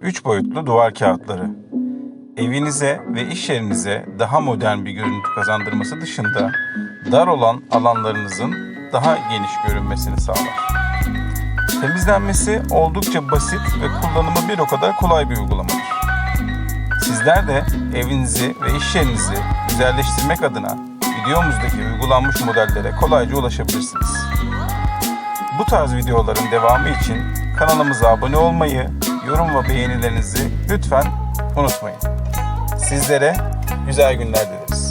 3 boyutlu duvar kağıtları. Evinize ve iş yerinize daha modern bir görüntü kazandırması dışında dar olan alanlarınızın daha geniş görünmesini sağlar. Temizlenmesi oldukça basit ve kullanımı bir o kadar kolay bir uygulamadır. Sizler de evinizi ve iş yerinizi güzelleştirmek adına videomuzdaki uygulanmış modellere kolayca ulaşabilirsiniz. Bu tarz videoların devamı için kanalımıza abone olmayı, yorum ve beğenilerinizi lütfen unutmayın. Sizlere güzel günler dilerim.